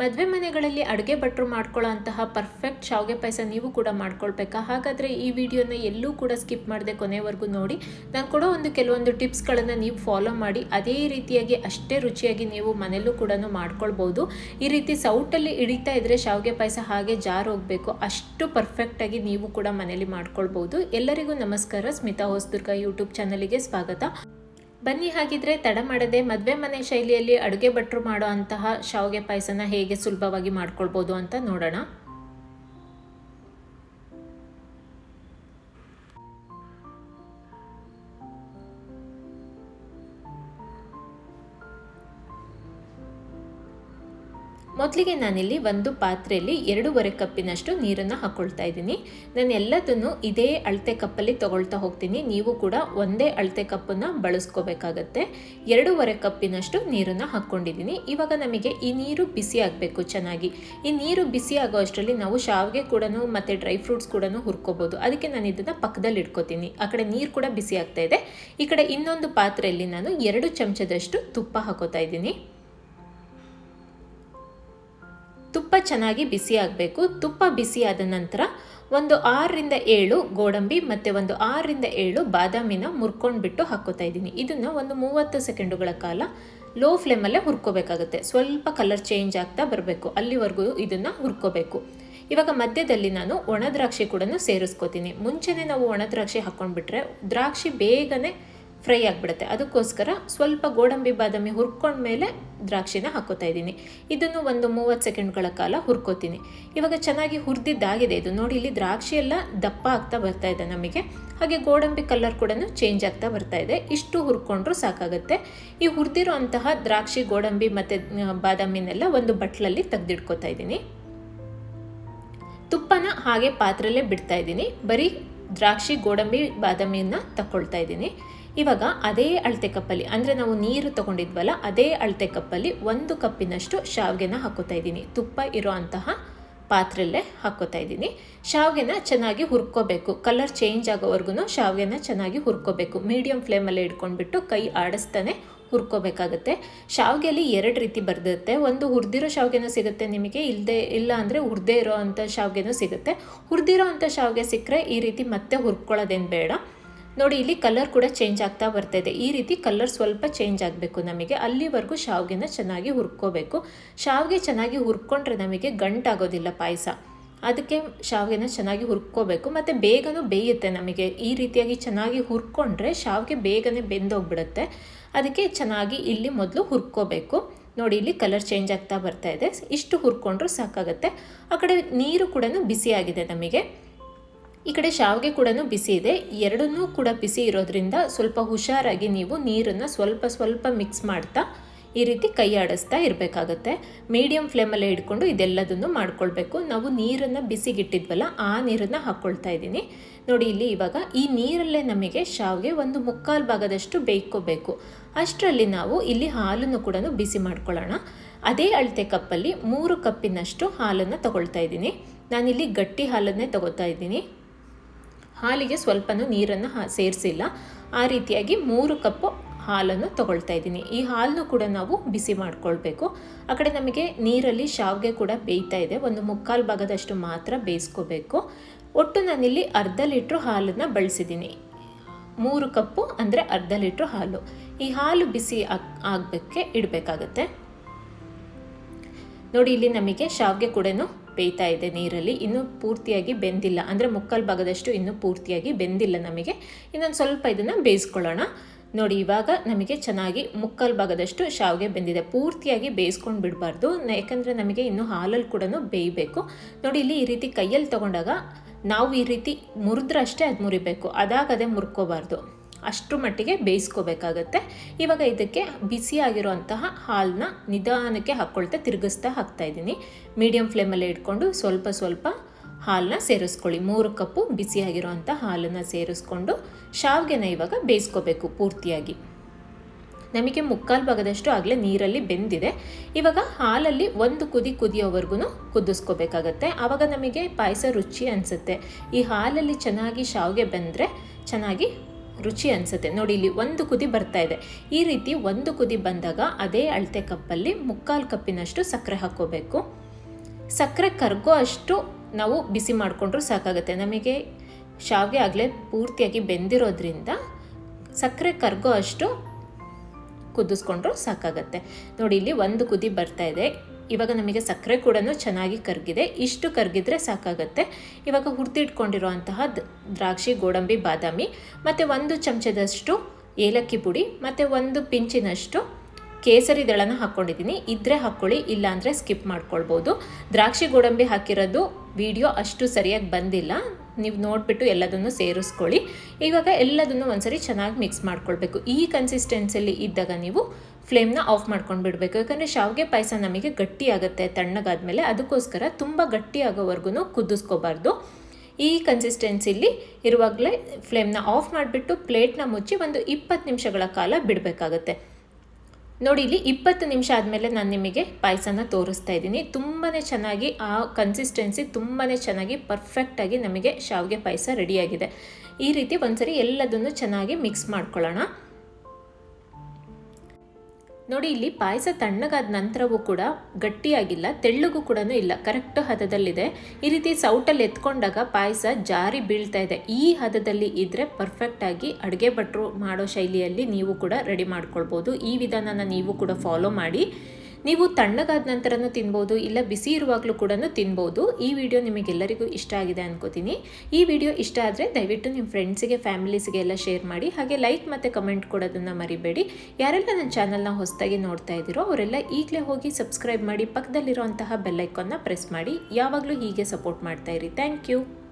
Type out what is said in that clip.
ಮದುವೆ ಮನೆಗಳಲ್ಲಿ ಅಡುಗೆ ಭಟ್ರು ಮಾಡ್ಕೊಳ್ಳೋ ಅಂತಹ ಪರ್ಫೆಕ್ಟ್ ಶಾವಿಗೆ ಪಾಯಸ ನೀವು ಕೂಡ ಮಾಡ್ಕೊಳ್ಬೇಕಾ? ಹಾಗಾದರೆ ಈ ವಿಡಿಯೋನ ಎಲ್ಲೂ ಕೂಡ ಸ್ಕಿಪ್ ಮಾಡದೆ ಕೊನೆವರೆಗೂ ನೋಡಿ. ನಾನು ಕೊಡೋ ಒಂದು ಕೆಲವೊಂದು ಟಿಪ್ಸ್ಗಳನ್ನು ನೀವು ಫಾಲೋ ಮಾಡಿ. ಅದೇ ರೀತಿಯಾಗಿ ಅಷ್ಟೇ ರುಚಿಯಾಗಿ ನೀವು ಮನೆಯಲ್ಲೂ ಕೂಡ ಮಾಡ್ಕೊಳ್ಬೋದು. ಈ ರೀತಿ ಸೌಟಲ್ಲಿ ಹಿಡಿತಾ ಇದ್ದರೆ ಶಾವಿಗೆ ಪಾಯಸ ಹಾಗೆ ಜಾರ್ ಹೋಗಬೇಕು. ಅಷ್ಟು ಪರ್ಫೆಕ್ಟಾಗಿ ನೀವು ಕೂಡ ಮನೇಲಿ ಮಾಡ್ಕೊಳ್ಬೋದು. ಎಲ್ಲರಿಗೂ ನಮಸ್ಕಾರ. ಸ್ಮಿತಾ ಹೊಸದುರ್ಗ ಯೂಟ್ಯೂಬ್ ಚಾನಲಿಗೆ ಸ್ವಾಗತ. ಬನ್ನಿ ಹಾಗಿದ್ರೆ ತಡ ಮಾಡದೆ ಮದುವೆ ಮನೆ ಶೈಲಿಯಲ್ಲಿ ಅಡುಗೆ ಭಟ್ರು ಮಾಡೋ ಅಂತಹ ಶಾವಿಗೆ ಪಾಯಸನ ಹೇಗೆ ಸುಲಭವಾಗಿ ಮಾಡ್ಕೊಳ್ಬೋದು ಅಂತ ನೋಡೋಣ. ಮೊದಲಿಗೆ ನಾನಿಲ್ಲಿ ಒಂದು ಪಾತ್ರೆಯಲ್ಲಿ ಎರಡೂವರೆ ಕಪ್ಪಿನಷ್ಟು ನೀರನ್ನು ಹಾಕ್ಕೊಳ್ತಾ ಇದ್ದೀನಿ. ನಾನು ಎಲ್ಲದನ್ನು ಇದೇ ಅಳತೆ ಕಪ್ಪಲ್ಲಿ ತೊಗೊಳ್ತಾ ಹೋಗ್ತೀನಿ. ನೀವು ಕೂಡ ಒಂದೇ ಅಳತೆ ಕಪ್ಪನ್ನು ಬಳಸ್ಕೋಬೇಕಾಗತ್ತೆ. ಎರಡೂವರೆ ಕಪ್ಪಿನಷ್ಟು ನೀರನ್ನು ಹಾಕ್ಕೊಂಡಿದ್ದೀನಿ. ಇವಾಗ ನಮಗೆ ಈ ನೀರು ಬಿಸಿ ಆಗಬೇಕು ಚೆನ್ನಾಗಿ. ಈ ನೀರು ಬಿಸಿ ಆಗೋ ಅಷ್ಟರಲ್ಲಿ ನಾವು ಶಾವಿಗೆ ಕೂಡ ಮತ್ತು ಡ್ರೈ ಫ್ರೂಟ್ಸ್ ಕೂಡ ಹುರ್ಕೋಬೋದು. ಅದಕ್ಕೆ ನಾನು ಇದನ್ನು ಪಕ್ಕದಲ್ಲಿ ಇಟ್ಕೋತೀನಿ. ಆ ಕಡೆ ನೀರು ಕೂಡ ಬಿಸಿ ಆಗ್ತಾ ಇದೆ. ಈ ಕಡೆ ಇನ್ನೊಂದು ಪಾತ್ರೆಯಲ್ಲಿ ನಾನು ಎರಡು ಚಮಚದಷ್ಟು ತುಪ್ಪ ಹಾಕೋತಾ ಇದ್ದೀನಿ. ತುಪ್ಪ ಚೆನ್ನಾಗಿ ಬಿಸಿ ಆಗಬೇಕು. ತುಪ್ಪ ಬಿಸಿ ಆದ ನಂತರ ಒಂದು ಆರರಿಂದ ಏಳು ಗೋಡಂಬಿ ಮತ್ತು ಒಂದು ಆರರಿಂದ ಏಳು ಬಾದಾಮಿನ ಮುರ್ಕೊಂಡ್ಬಿಟ್ಟು ಹಾಕೋತಾ ಇದ್ದೀನಿ. ಇದನ್ನು ಒಂದು ಮೂವತ್ತು ಸೆಕೆಂಡುಗಳ ಕಾಲ ಲೋ ಫ್ಲೇಮಲ್ಲೇ ಹುರ್ಕೋಬೇಕಾಗುತ್ತೆ. ಸ್ವಲ್ಪ ಕಲರ್ ಚೇಂಜ್ ಆಗ್ತಾ ಬರಬೇಕು. ಅಲ್ಲಿವರೆಗೂ ಇದನ್ನು ಹುರ್ಕೋಬೇಕು. ಇವಾಗ ಮಧ್ಯದಲ್ಲಿ ನಾನು ಒಣ ದ್ರಾಕ್ಷಿ ಕೂಡ ಸೇರಿಸ್ಕೋತೀನಿ. ಮುಂಚೆನೇ ನಾವು ಒಣ ದ್ರಾಕ್ಷಿ ಹಾಕ್ಕೊಂಡ್ಬಿಟ್ರೆ ದ್ರಾಕ್ಷಿ ಬೇಗನೆ ಫ್ರೈ ಆಗಿಬಿಡುತ್ತೆ. ಅದಕ್ಕೋಸ್ಕರ ಸ್ವಲ್ಪ ಗೋಡಂಬಿ, ಬಾದಾಮಿ ಹುರ್ಕೊಂಡ್ಮೇಲೆ ದ್ರಾಕ್ಷಿನ ಹಾಕೋತಾ ಇದ್ದೀನಿ. ಇದನ್ನು ಒಂದು ಮೂವತ್ತು ಸೆಕೆಂಡ್ಗಳ ಕಾಲ ಹುರ್ಕೋತೀನಿ. ಇವಾಗ ಚೆನ್ನಾಗಿ ಹುರಿದಿದ್ದಾಗಿದೆ ಇದು. ನೋಡಿ, ಇಲ್ಲಿ ದ್ರಾಕ್ಷಿ ಎಲ್ಲ ದಪ್ಪ ಆಗ್ತಾ ಬರ್ತಾ ಇದೆ ನಮಗೆ. ಹಾಗೆ ಗೋಡಂಬಿ ಕಲರ್ ಕೂಡ ಚೇಂಜ್ ಆಗ್ತಾ ಬರ್ತಾ ಇದೆ. ಇಷ್ಟು ಹುರ್ಕೊಂಡ್ರೂ ಸಾಕಾಗುತ್ತೆ. ಈ ಹುರಿದಿರೋ ದ್ರಾಕ್ಷಿ, ಗೋಡಂಬಿ ಮತ್ತು ಬಾದಾಮಿನೆಲ್ಲ ಒಂದು ಬಟ್ಲಲ್ಲಿ ತೆಗೆದಿಟ್ಕೋತಾ ಇದ್ದೀನಿ. ತುಪ್ಪನ ಹಾಗೆ ಪಾತ್ರೆಯಲ್ಲೇ ಬಿಡ್ತಾ ಇದ್ದೀನಿ. ಬರೀ ದ್ರಾಕ್ಷಿ, ಗೋಡಂಬಿ, ಬಾದಾಮಿಯನ್ನು ತಗೊಳ್ತಾ ಇದ್ದೀನಿ. ಇವಾಗ ಅದೇ ಅಳತೆ ಕಪ್ಪಲ್ಲಿ, ಅಂದರೆ ನಾವು ನೀರು ತಗೊಂಡಿದ್ವಲ್ಲ, ಅದೇ ಅಳತೆ ಕಪ್ಪಲ್ಲಿ ಒಂದು ಕಪ್ಪಿನಷ್ಟು ಶಾವಿಗೆನ ಹಾಕೋತಾ ಇದ್ದೀನಿ. ತುಪ್ಪ ಇರೋ ಅಂತಹ ಪಾತ್ರೆಲ್ಲೇ ಹಾಕೋತಾ ಇದ್ದೀನಿ. ಶಾವಿಗೆನ ಚೆನ್ನಾಗಿ ಹುರ್ಕೋಬೇಕು. ಕಲರ್ ಚೇಂಜ್ ಆಗೋವರೆಗೂ ಶಾವಿಗೆನ ಚೆನ್ನಾಗಿ ಹುರ್ಕೋಬೇಕು. ಮೀಡಿಯಮ್ ಫ್ಲೇಮಲ್ಲೇ ಇಟ್ಕೊಂಡ್ಬಿಟ್ಟು ಕೈ ಆಡಿಸ್ತಾನೆ ಹುರ್ಕೋಬೇಕಾಗತ್ತೆ. ಶಾವಿಗೆಯಲ್ಲಿ ಎರಡು ರೀತಿ ಬರ್ದಿರುತ್ತೆ ಒಂದು ಹುರಿದಿರೋ ಶಾವಿಗೆನೂ ಸಿಗುತ್ತೆ ನಿಮಗೆ ಇಲ್ಲದೆ ಇಲ್ಲ ಅಂದರೆ ಹುರಿದೇ ಇರೋ ಅಂಥ ಶಾವಿಗೆನೂ ಸಿಗುತ್ತೆ. ಹುರಿದಿರೋ ಅಂಥ ಶಾವಿಗೆ ಸಿಕ್ಕರೆ ಈ ರೀತಿ ಮತ್ತೆ ಹುರ್ಕೊಳ್ಳೋದೇನು ಬೇಡ. ನೋಡಿ, ಇಲ್ಲಿ ಕಲರ್ ಕೂಡ ಚೇಂಜ್ ಆಗ್ತಾ ಬರ್ತಾ ಇದೆ ಈ ರೀತಿ ಕಲರ್ ಸ್ವಲ್ಪ ಚೇಂಜ್ ಆಗಬೇಕು ನಮಗೆ. ಅಲ್ಲಿವರೆಗೂ ಶಾವಿಗೆನ ಚೆನ್ನಾಗಿ ಹುರ್ಕೋಬೇಕು. ಶಾವಿಗೆ ಚೆನ್ನಾಗಿ ಹುರ್ಕೊಂಡ್ರೆ ನಮಗೆ ಗಂಟಾಗೋದಿಲ್ಲ ಪಾಯಸ. ಅದಕ್ಕೆ ಶಾವಿಗೆನ ಚೆನ್ನಾಗಿ ಹುರ್ಕೋಬೇಕು. ಮತ್ತು ಬೇಗನೂ ಬೇಯುತ್ತೆ ನಮಗೆ. ಈ ರೀತಿಯಾಗಿ ಚೆನ್ನಾಗಿ ಹುರ್ಕೊಂಡ್ರೆ ಶಾವಿಗೆ ಬೇಗನೆ ಬೆಂದೋಗ್ಬಿಡುತ್ತೆ. ಅದಕ್ಕೆ ಚೆನ್ನಾಗಿ ಇಲ್ಲಿ ಮೊದಲು ಹುರ್ಕೋಬೇಕು. ನೋಡಿ, ಇಲ್ಲಿ ಕಲರ್ ಚೇಂಜ್ ಆಗ್ತಾ ಬರ್ತಾ ಇದೆ. ಇಷ್ಟು ಹುರ್ಕೊಂಡ್ರೂ ಸಾಕಾಗುತ್ತೆ. ಆ ಕಡೆ ನೀರು ಕೂಡ ಬಿಸಿಯಾಗಿದೆ ನಮಗೆ. ಈ ಕಡೆ ಶಾವಿಗೆ ಕೂಡ ಬಿಸಿ ಇದೆ. ಎರಡನ್ನೂ ಕೂಡ ಬಿಸಿ ಇರೋದ್ರಿಂದ ಸ್ವಲ್ಪ ಹುಷಾರಾಗಿ ನೀವು ನೀರನ್ನು ಸ್ವಲ್ಪ ಸ್ವಲ್ಪ ಮಿಕ್ಸ್ ಮಾಡ್ತಾ ಈ ರೀತಿ ಕೈ ಆಡಿಸ್ತಾ ಇರಬೇಕಾಗತ್ತೆ. ಮೀಡಿಯಮ್ ಫ್ಲೇಮಲ್ಲೇ ಇಟ್ಕೊಂಡು ಇದೆಲ್ಲದನ್ನು ಮಾಡ್ಕೊಳ್ಬೇಕು. ನಾವು ನೀರನ್ನು ಬಿಸಿಗಿಟ್ಟಿದ್ವಲ್ಲ, ಆ ನೀರನ್ನು ಹಾಕ್ಕೊಳ್ತಾ ಇದ್ದೀನಿ. ನೋಡಿ, ಇಲ್ಲಿ ಇವಾಗ ಈ ನೀರಲ್ಲೇ ನಮಗೆ ಶಾವಿಗೆ ಒಂದು ಮುಕ್ಕಾಲು ಭಾಗದಷ್ಟು ಬೇಯ್ಕೋಬೇಕು ಅಷ್ಟರಲ್ಲಿ ನಾವು ಇಲ್ಲಿ ಹಾಲನ್ನು ಕೂಡ ಬಿಸಿ ಮಾಡ್ಕೊಳ್ಳೋಣ. ಅದೇ ಅಳತೆ ಕಪ್ಪಲ್ಲಿ ಮೂರು ಕಪ್ಪಿನಷ್ಟು ಹಾಲನ್ನು ತಗೊಳ್ತಾ ಇದ್ದೀನಿ. ನಾನಿಲ್ಲಿ ಗಟ್ಟಿ ಹಾಲನ್ನೇ ತಗೋತಾ ಇದ್ದೀನಿ. ಹಾಲಿಗೆ ಸ್ವಲ್ಪನೂ ನೀರನ್ನು ಹಾ ಸೇರಿಸಿಲ್ಲ. ಆ ರೀತಿಯಾಗಿ ಮೂರು ಕಪ್ಪು ಹಾಲನ್ನು ತಗೊಳ್ತಾ ಇದ್ದೀನಿ. ಈ ಹಾಲನ್ನು ಕೂಡ ನಾವು ಬಿಸಿ ಮಾಡ್ಕೊಳ್ಬೇಕು. ಆ ಕಡೆ ನಮಗೆ ನೀರಲ್ಲಿ ಶಾವಿಗೆ ಕೂಡ ಬೇಯ್ತಾ ಇದೆ. ಒಂದು ಮುಕ್ಕಾಲು ಭಾಗದಷ್ಟು ಮಾತ್ರ ಬೇಯಿಸ್ಕೋಬೇಕು. ಒಟ್ಟು ನಾನಿಲ್ಲಿ ಅರ್ಧ ಲೀಟ್ರ್ ಹಾಲನ್ನು ಬಳಸಿದ್ದೀನಿ. ಮೂರು ಕಪ್ಪು ಅಂದರೆ ಅರ್ಧ ಲೀಟ್ರ್ ಹಾಲು. ಈ ಹಾಲು ಬಿಸಿ ಆಗ್ ಆಗಬೇಕೆ ಇಡಬೇಕಾಗತ್ತೆ. ನೋಡಿ, ಇಲ್ಲಿ ನಮಗೆ ಶಾವಿಗೆ ಕೂಡ ಬೇಯ್ತಾ ಇದೆ ನೀರಲ್ಲಿ, ಇನ್ನೂ ಪೂರ್ತಿಯಾಗಿ ಬೆಂದಿಲ್ಲ. ಅಂದರೆ ಮುಕ್ಕಾಲು ಭಾಗದಷ್ಟು ಇನ್ನೂ ಪೂರ್ತಿಯಾಗಿ ಬೆಂದಿಲ್ಲ ನಮಗೆ. ಇನ್ನೊಂದು ಸ್ವಲ್ಪ ಇದನ್ನು ಬೇಯಿಸ್ಕೊಳ್ಳೋಣ. ನೋಡಿ, ಇವಾಗ ನಮಗೆ ಚೆನ್ನಾಗಿ ಮುಕ್ಕಲ್ ಭಾಗದಷ್ಟು ಶಾವಿಗೆ ಬೆಂದಿದೆ. ಪೂರ್ತಿಯಾಗಿ ಬೇಯಿಸ್ಕೊಂಡು ಬಿಡಬಾರ್ದು. ಯಾಕಂದರೆ ನಮಗೆ ಇನ್ನೂ ಹಾಲಲ್ಲಿ ಕೂಡ ಬೇಯಬೇಕು. ನೋಡಿ, ಇಲ್ಲಿ ಈ ರೀತಿ ಕೈಯಲ್ಲಿ ತಗೊಂಡಾಗ ನಾವು ಈ ರೀತಿ ಮುರಿದ್ರಷ್ಟೇ ಅದು ಮುರಿಬೇಕು. ಅದಾಗದೇ ಮುರ್ಕೋಬಾರ್ದು. ಅಷ್ಟರ ಮಟ್ಟಿಗೆ ಬೇಯಿಸ್ಕೋಬೇಕಾಗತ್ತೆ. ಇವಾಗ ಇದಕ್ಕೆ ಬಿಸಿಯಾಗಿರುವಂತಹ ಹಾಲನ್ನ ನಿಧಾನಕ್ಕೆ ಹಾಕ್ಕೊಳ್ತಾ ತಿರುಗಿಸ್ತಾ ಹಾಕ್ತಾ ಇದ್ದೀನಿ. ಮೀಡಿಯಮ್ ಫ್ಲೇಮಲ್ಲೇ ಇಟ್ಕೊಂಡು ಸ್ವಲ್ಪ ಸ್ವಲ್ಪ ಹಾಲನ್ನ ಸೇರಿಸ್ಕೊಳ್ಳಿ. ಮೂರು ಕಪ್ಪು ಬಿಸಿಯಾಗಿರುವಂಥ ಹಾಲನ್ನು ಸೇರಿಸ್ಕೊಂಡು ಶಾವಿಗೆನ ಇವಾಗ ಬೇಯಿಸ್ಕೋಬೇಕು ಪೂರ್ತಿಯಾಗಿ. ನಮಗೆ ಮುಕ್ಕಾಲು ಭಾಗದಷ್ಟು ಆಗಲೇ ನೀರಲ್ಲಿ ಬೆಂದಿದೆ. ಇವಾಗ ಹಾಲಲ್ಲಿ ಒಂದು ಕುದಿ ಕುದಿಯೋವರೆಗೂ ಕುದಿಸ್ಕೋಬೇಕಾಗತ್ತೆ. ಆವಾಗ ನಮಗೆ ಪಾಯಸ ರುಚಿ ಅನಿಸುತ್ತೆ. ಈ ಹಾಲಲ್ಲಿ ಚೆನ್ನಾಗಿ ಶಾವಿಗೆ ಬೆಂದರೆ ಚೆನ್ನಾಗಿ ರುಚಿ ಅನಿಸುತ್ತೆ. ನೋಡಿ, ಇಲ್ಲಿ ಒಂದು ಕುದಿ ಬರ್ತಾ ಇದೆ. ಈ ರೀತಿ ಒಂದು ಕುದಿ ಬಂದಾಗ ಅದೇ ಅಳತೆ ಕಪ್ಪಲ್ಲಿ ಮುಕ್ಕಾಲು ಕಪ್ಪಿನಷ್ಟು ಸಕ್ಕರೆ ಹಾಕ್ಕೋಬೇಕು. ಸಕ್ಕರೆ ಕರ್ಗೋ ಅಷ್ಟು ನಾವು ಬಿಸಿ ಮಾಡಿಕೊಂಡ್ರೂ ಸಾಕಾಗುತ್ತೆ. ನಮಗೆ ಶಾವಿಗೆ ಆಗಲೇ ಪೂರ್ತಿಯಾಗಿ ಬೆಂದಿರೋದ್ರಿಂದ ಸಕ್ಕರೆ ಕರ್ಗೋ ಅಷ್ಟು ಕುದಿಸ್ಕೊಂಡ್ರು ಸಾಕಾಗತ್ತೆ. ನೋಡಿ, ಇಲ್ಲಿ ಒಂದು ಕುದಿ ಬರ್ತಾ ಇದೆ. ಇವಾಗ ನಮಗೆ ಸಕ್ಕರೆ ಕೂಡ ಚೆನ್ನಾಗಿ ಕರಗಿದೆ. ಇಷ್ಟು ಕರಗಿದ್ರೆ ಸಾಕಾಗತ್ತೆ. ಇವಾಗ ಹುರ್ತಿಟ್ಕೊಂಡಿರುವಂತಹ ದ್ರಾಕ್ಷಿ, ಗೋಡಂಬಿ, ಬಾದಾಮಿ, ಮತ್ತು ಒಂದು ಚಮಚದಷ್ಟು ಏಲಕ್ಕಿ ಪುಡಿ, ಮತ್ತು ಒಂದು ಪಿಂಚಿನಷ್ಟು ಕೇಸರಿ ದಳನ ಹಾಕ್ಕೊಂಡಿದ್ದೀನಿ ಇದ್ರೆ ಹಾಕ್ಕೊಳ್ಳಿ ಇಲ್ಲಾಂದರೆ ಸ್ಕಿಪ್ ಮಾಡ್ಕೊಳ್ಬೋದು. ದ್ರಾಕ್ಷಿ, ಗೋಡಂಬಿ ಹಾಕಿರೋದು ವಿಡಿಯೋ ಅಷ್ಟು ಸರಿಯಾಗಿ ಬಂದಿಲ್ಲ. ನೀವು ನೋಡಿಬಿಟ್ಟು ಎಲ್ಲದನ್ನು ಸೇರಿಸ್ಕೊಳ್ಳಿ. ಇವಾಗ ಎಲ್ಲದನ್ನು ಒಂದ್ಸರಿ ಚೆನ್ನಾಗಿ ಮಿಕ್ಸ್ ಮಾಡ್ಕೊಳ್ಬೇಕು. ಈ ಕನ್ಸಿಸ್ಟೆನ್ಸಿಯಲ್ಲಿ ಇದ್ದಾಗ ನೀವು ಫ್ಲೇಮ್ನ ಆಫ್ ಮಾಡ್ಕೊಂಡು ಬಿಡಬೇಕು ಯಾಕಂದರೆ ಶಾವಿಗೆ ಪಾಯಸ ನಮಗೆ ಗಟ್ಟಿ ಆಗುತ್ತೆ ತಣ್ಣಗಾದ್ಮೇಲೆ. ಅದಕ್ಕೋಸ್ಕರ ತುಂಬ ಗಟ್ಟಿ ಆಗೋವರೆಗೂ ಕುದಿಸ್ಕೋಬಾರ್ದು. ಈ ಕನ್ಸಿಸ್ಟೆನ್ಸಿಲಿ ಇರುವಾಗಲೇ ಫ್ಲೇಮ್ನ ಆಫ್ ಮಾಡಿಬಿಟ್ಟು ಪ್ಲೇಟ್ನ ಮುಚ್ಚಿ ಒಂದು ಇಪ್ಪತ್ತು ನಿಮಿಷಗಳ ಕಾಲ ಬಿಡಬೇಕಾಗತ್ತೆ. ನೋಡಿ, ಇಲ್ಲಿ ಇಪ್ಪತ್ತು ನಿಮಿಷ ಆದಮೇಲೆ ನಾನು ನಿಮಗೆ ಪಾಯಸನ ತೋರಿಸ್ತಾ ಇದ್ದೀನಿ. ತುಂಬಾ ಚೆನ್ನಾಗಿ ಆ ಕನ್ಸಿಸ್ಟೆನ್ಸಿ ತುಂಬಾ ಚೆನ್ನಾಗಿ ಪರ್ಫೆಕ್ಟಾಗಿ ನಮಗೆ ಶಾವಿಗೆ ಪಾಯಸ ರೆಡಿಯಾಗಿದೆ ಈ ರೀತಿ ಒಂದ್ಸರಿ ಎಲ್ಲದನ್ನು ಚೆನ್ನಾಗಿ ಮಿಕ್ಸ್ ಮಾಡ್ಕೊಳ್ಳೋಣ. ನೋಡಿ, ಇಲ್ಲಿ ಪಾಯಸ ತಣ್ಣಗಾದ ನಂತರವೂ ಕೂಡ ಗಟ್ಟಿಯಾಗಿಲ್ಲ, ತೆಳ್ಳಗೂ ಕೂಡ ಇಲ್ಲ, ಕರೆಕ್ಟ್ ಹದದಲ್ಲಿದೆ. ಈ ರೀತಿ ಸೌಟಲ್ಲಿ ಎತ್ಕೊಂಡಾಗ ಪಾಯಸ ಜಾರಿ ಬೀಳ್ತಾ ಇದೆ. ಈ ಹದದಲ್ಲಿ ಇದ್ದರೆ ಪರ್ಫೆಕ್ಟಾಗಿ ಅಡುಗೆ ಭಟ್ರು ಮಾಡೋ ಶೈಲಿಯಲ್ಲಿ ನೀವು ಕೂಡ ರೆಡಿ ಮಾಡ್ಕೊಳ್ಬೋದು. ಈ ವಿಧಾನನ ನೀವು ಕೂಡ ಫಾಲೋ ಮಾಡಿ. ನೀವು ತಣ್ಣಗಾದ ನಂತರನೂ ತಿನ್ಬೋದು, ಇಲ್ಲ ಬಿಸಿ ಇರುವಾಗಲೂ ಕೂಡ ತಿನ್ಬೋದು. ಈ ವಿಡಿಯೋ ನಿಮಗೆಲ್ಲರಿಗೂ ಇಷ್ಟ ಆಗಿದೆ ಅನ್ಕೋತೀನಿ. ಈ ವಿಡಿಯೋ ಇಷ್ಟ ಆದರೆ ದಯವಿಟ್ಟು ನಿಮ್ಮ ಫ್ರೆಂಡ್ಸಿಗೆ, ಫ್ಯಾಮಿಲೀಸ್ಗೆ ಎಲ್ಲ ಶೇರ್ ಮಾಡಿ, ಹಾಗೆ ಲೈಕ್ ಮತ್ತು ಕಮೆಂಟ್ ಕೊಡೋದನ್ನು ಮರಿಬೇಡಿ. ಯಾರೆಲ್ಲ ನನ್ನ ಚಾನಲ್ನ ಹೊಸದಾಗಿ ನೋಡ್ತಾ ಇದ್ದೀರೋ ಅವರೆಲ್ಲ ಈಗಲೇ ಹೋಗಿ ಸಬ್ಸ್ಕ್ರೈಬ್ ಮಾಡಿ ಪಕ್ಕದಲ್ಲಿರುವಂತಹ ಬೆಲ್ಲೈಕನ್ನ ಪ್ರೆಸ್ ಮಾಡಿ. ಯಾವಾಗಲೂ ಹೀಗೆ ಸಪೋರ್ಟ್ ಮಾಡ್ತಾ ಇರಿ. Thank you.